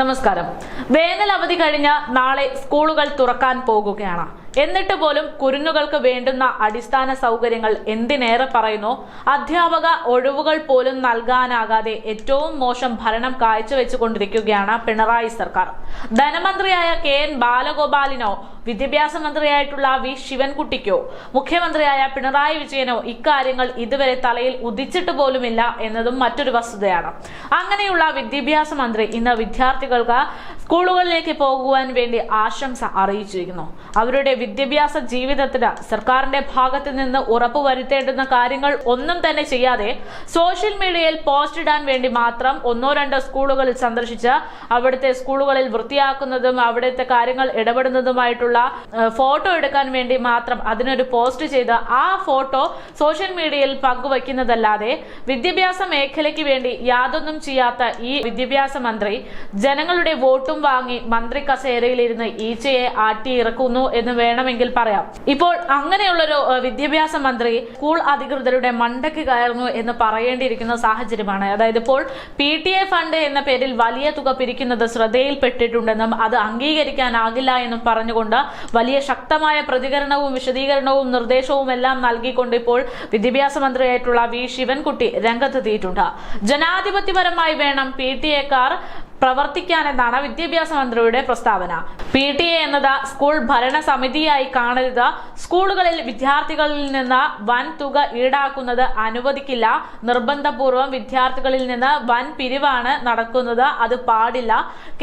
നമസ്കാരം. വേനൽ അവധി കഴിഞ്ഞ നാളെ സ്കൂളുകൾ തുറക്കാൻ പോകുകയാണ്. എന്നിട്ട് പോലും കുരുന്നുകൾക്ക് വേണ്ടുന്ന അടിസ്ഥാന സൗകര്യങ്ങൾ എന്തിനേറെ പറയുന്നു? അധ്യാപക ഒഴിവുകൾ പോലും നൽകാനാകാതെ ഏറ്റവും മോശം ഭരണം കാഴ്ചവെച്ചുകൊണ്ടിരിക്കുകയാണ് പിണറായി സർക്കാർ. ധനമന്ത്രിയായ കെ എൻ ബാലഗോപാലിനോ വിദ്യാഭ്യാസ മന്ത്രിയായിട്ടുള്ള വി ശിവൻകുട്ടിക്കോ മുഖ്യമന്ത്രിയായ പിണറായി വിജയനോ ഇക്കാര്യങ്ങൾ ഇതുവരെ തലയിൽ ഉദിച്ചിട്ട് പോലുമില്ല എന്നതും മറ്റൊരു വസ്തുതയാണ്. അങ്ങനെയുള്ള വിദ്യാഭ്യാസ മന്ത്രി ഇന്ന് വിദ്യാർത്ഥികൾക്ക് സ്കൂളുകളിലേക്ക് പോകുവാൻ വേണ്ടി ആശംസ അറിയിച്ചിരിക്കുന്നു. അവരുടെ വിദ്യാഭ്യാസ ജീവിതത്തിന് സർക്കാരിന്റെ ഭാഗത്ത് നിന്ന് ഉറപ്പുവരുത്തേണ്ടുന്ന കാര്യങ്ങൾ ഒന്നും തന്നെ ചെയ്യാതെ സോഷ്യൽ മീഡിയയിൽ പോസ്റ്റ് ഇടാൻ വേണ്ടി മാത്രം ഒന്നോ രണ്ടോ സ്കൂളുകളിൽ സന്ദർശിച്ച് അവിടുത്തെ സ്കൂളുകളിൽ വൃത്തിയാക്കുന്നതും അവിടുത്തെ കാര്യങ്ങൾ ഇടപെടുന്നതുമായിട്ടുള്ള ഫോട്ടോ എടുക്കാൻ വേണ്ടി മാത്രം അതിനൊരു പോസ്റ്റ് ചെയ്ത് ആ ഫോട്ടോ സോഷ്യൽ മീഡിയയിൽ പങ്കുവയ്ക്കുന്നതല്ലാതെ വിദ്യാഭ്യാസ മേഖലയ്ക്ക് വേണ്ടി യാതൊന്നും ചെയ്യാത്ത ഈ വിദ്യാഭ്യാസ മന്ത്രി ജനങ്ങളുടെ വോട്ടും വാങ്ങി മന്ത്രി കസേരയിലിരുന്ന് ഈച്ചയെ ആട്ടിയിറക്കുന്നു എന്ന് വേണമെങ്കിൽ പറയാം. ഇപ്പോൾ അങ്ങനെയുള്ളൊരു വിദ്യാഭ്യാസ മന്ത്രി സ്കൂൾ അധികൃതരുടെ മണ്ടയ്ക്ക് കയറുന്നു എന്ന് പറയേണ്ടിയിരിക്കുന്ന സാഹചര്യമാണ്. അതായത് ഇപ്പോൾ പി ടി എ ഫണ്ട് എന്ന പേരിൽ വലിയ തുക പിരിക്കുന്നത് ശ്രദ്ധയിൽപ്പെട്ടിട്ടുണ്ടെന്നും അത് അംഗീകരിക്കാനാകില്ല എന്നും പറഞ്ഞുകൊണ്ട് വലിയ ശക്തമായ പ്രതികരണവും വിശദീകരണവും നിർദ്ദേശവും എല്ലാം നൽകിക്കൊണ്ട് ഇപ്പോൾ വിദ്യാഭ്യാസ മന്ത്രിയായിട്ടുള്ള വി ശിവൻകുട്ടി രംഗത്തെത്തിയിട്ടുണ്ട്. ജനാധിപത്യപരമായി വേണം പി ടി എക്കാർ പ്രവർത്തിക്കാനെന്നാണ് വിദ്യാഭ്യാസ മന്ത്രിയുടെ പ്രസ്താവന. പി ടി എ എന്നത് സ്കൂൾ ഭരണസമിതിയായി കാണരുത്. സ്കൂളുകളിൽ വിദ്യാർത്ഥികളിൽ നിന്ന് വൻ തുക ഈടാക്കുന്നത് അനുവദിക്കില്ല. നിർബന്ധപൂർവം വിദ്യാർത്ഥികളിൽ നിന്ന് വൻ പിരിവാണ് നടക്കുന്നത്. അത് പാടില്ല.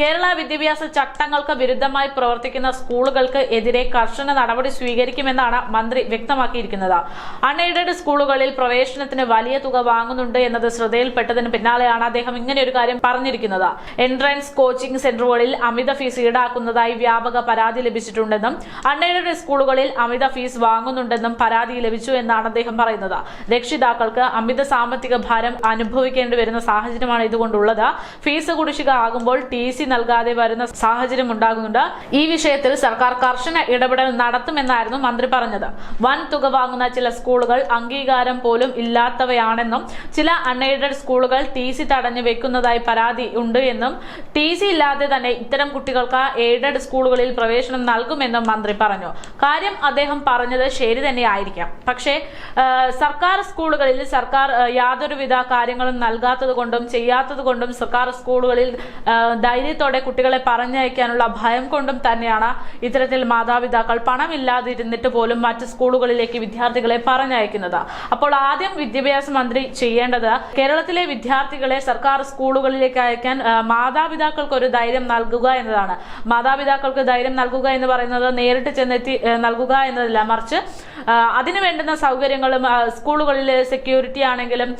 കേരള വിദ്യാഭ്യാസ ചട്ടങ്ങൾക്ക് വിരുദ്ധമായി പ്രവർത്തിക്കുന്ന സ്കൂളുകൾക്ക് എതിരെ കർശന നടപടി സ്വീകരിക്കുമെന്നാണ് മന്ത്രി വ്യക്തമാക്കിയിരിക്കുന്നത്. അൺഎയ്ഡഡ് സ്കൂളുകളിൽ പ്രവേശനത്തിന് വലിയ തുക വാങ്ങുന്നുണ്ട് എന്നത് ശ്രദ്ധയിൽപ്പെട്ടതിന് പിന്നാലെയാണ് അദ്ദേഹം ഇങ്ങനെ ഒരു കാര്യം പറഞ്ഞിരിക്കുന്നത്. എൻട്രൻസ് കോച്ചിംഗ് സെന്ററുകളിൽ അമിത ഫീസ് ഈടാക്കുന്നതായി വ്യാപക പരാതി ലഭിച്ചിട്ടുണ്ടെന്നും അൺഎയ്ഡഡ് സ്കൂളുകളിൽ അമിത ഫീസ് വാങ്ങുന്നുണ്ടെന്നും പരാതി ലഭിച്ചു എന്നാണ് അദ്ദേഹം പറയുന്നത്. രക്ഷിതാക്കൾക്ക് അമിത സാമ്പത്തിക ഭാരം അനുഭവിക്കേണ്ടി വരുന്ന സാഹചര്യമാണ് ഇതുകൊണ്ടുള്ളത്. ഫീസ് കുടിശ്ശിക ആകുമ്പോൾ ടി സി നൽകാതെ വരുന്ന സാഹചര്യം ഉണ്ടാകുന്നുണ്ട്. ഈ വിഷയത്തിൽ സർക്കാർ കർശന ഇടപെടൽ നടത്തുമെന്നായിരുന്നു മന്ത്രി പറഞ്ഞത്. വൻ തുക വാങ്ങുന്ന ചില സ്കൂളുകൾ അംഗീകാരം പോലും ഇല്ലാത്തവയാണെന്നും ചില അൺഎയ്ഡഡ് സ്കൂളുകൾ ടി സി തടഞ്ഞു വെക്കുന്നതായി പരാതി ഉണ്ട് എന്നും ടി സി ഇല്ലാതെ തന്നെ ഇത്തരം കുട്ടികൾക്ക് എയ്ഡഡ് സ്കൂളുകളിൽ പ്രവേശനം നൽകുമെന്നും മന്ത്രി പറഞ്ഞു. കാര്യം അദ്ദേഹം പറഞ്ഞത് ശരി തന്നെയായിരിക്കാം. പക്ഷേ സർക്കാർ സ്കൂളുകളിൽ സർക്കാർ യാതൊരുവിധ കാര്യങ്ങളും നൽകാത്തത് കൊണ്ടും ചെയ്യാത്തത് കൊണ്ടും സർക്കാർ സ്കൂളുകളിൽ ധൈര്യത്തോടെ കുട്ടികളെ പറഞ്ഞയക്കാനുള്ള ഭയം കൊണ്ടും തന്നെയാണ് ഇത്തരത്തിൽ മാതാപിതാക്കൾ പണമില്ലാതിരുന്നിട്ട് പോലും മറ്റ് സ്കൂളുകളിലേക്ക് വിദ്യാർത്ഥികളെ പറഞ്ഞയക്കുന്നത്. അപ്പോൾ ആദ്യം വിദ്യാഭ്യാസ മന്ത്രി ചെയ്യേണ്ടത് കേരളത്തിലെ വിദ്യാർത്ഥികളെ സർക്കാർ സ്കൂളുകളിലേക്ക് അയക്കാൻ ആ, മാതാപിതാക്കൾക്ക് ഒരു ധൈര്യം നൽകുക എന്നതാണ്. മാതാപിതാക്കൾക്ക് ധൈര്യം നൽകുക എന്ന് പറയുന്നത് നേരിട്ട് ചെന്നെത്തി നൽകുക എന്നതല്ല. മറിച്ച് അതിനു വേണ്ടുന്ന സൗകര്യങ്ങളും സ്കൂളുകളിൽ സെക്യൂരിറ്റി ആണെങ്കിലും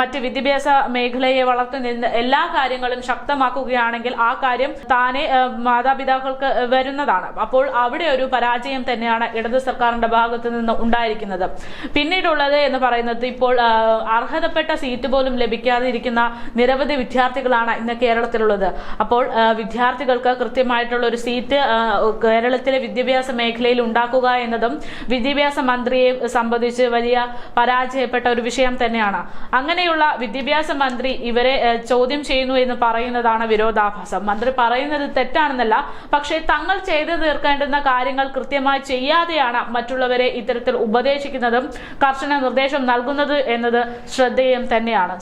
മറ്റ് വിദ്യാഭ്യാസ മേഖലയെ വളർത്തുന്ന എല്ലാ കാര്യങ്ങളും ശക്തമാക്കുകയാണെങ്കിൽ ആ കാര്യം താനെ മാതാപിതാക്കൾക്ക് വരുന്നതാണ്. അപ്പോൾ അവിടെ ഒരു പരാജയം തന്നെയാണ് ഇടതു സർക്കാരിന്റെ ഭാഗത്ത് നിന്ന് ഉണ്ടായിരിക്കുന്നത്. പിന്നീടുള്ളത് എന്ന് പറയുന്നത് ഇപ്പോൾ അർഹതപ്പെട്ട സീറ്റ് പോലും ലഭിക്കാതെ ഇരിക്കുന്ന നിരവധി വിദ്യാർത്ഥികളാണ് ഇന്ന് കേരളത്തിലുള്ളത്. അപ്പോൾ വിദ്യാർത്ഥികൾക്ക് കൃത്യമായിട്ടുള്ള ഒരു സീറ്റ് കേരളത്തിലെ വിദ്യാഭ്യാസ മേഖലയിൽ ഉണ്ടാക്കുക എന്നതും വിദ്യാഭ്യാസ മന്ത്രിയെ സംബന്ധിച്ച് വലിയ പരാജയപ്പെട്ട ഒരു വിഷയം തന്നെയാണ്. അങ്ങനെയുള്ള വിദ്യാഭ്യാസ മന്ത്രി ഇവരെ ചോദ്യം ചെയ്യുന്നു എന്ന് പറയുന്നതാണ് വിരോധാഭാസം. മന്ത്രി പറയുന്നത് തെറ്റാണെന്നല്ല പക്ഷേ തങ്ങൾ ചെയ്തു തീർക്കേണ്ടുന്ന കാര്യങ്ങൾ കൃത്യമായി ചെയ്യാതെയാണ് മറ്റുള്ളവരെ ഇത്തരത്തിൽ ഉപദേശിക്കുന്നതും കർശന നിർദ്ദേശം നൽകുന്നത് എന്നത് ശ്രദ്ധേയം തന്നെയാണ്.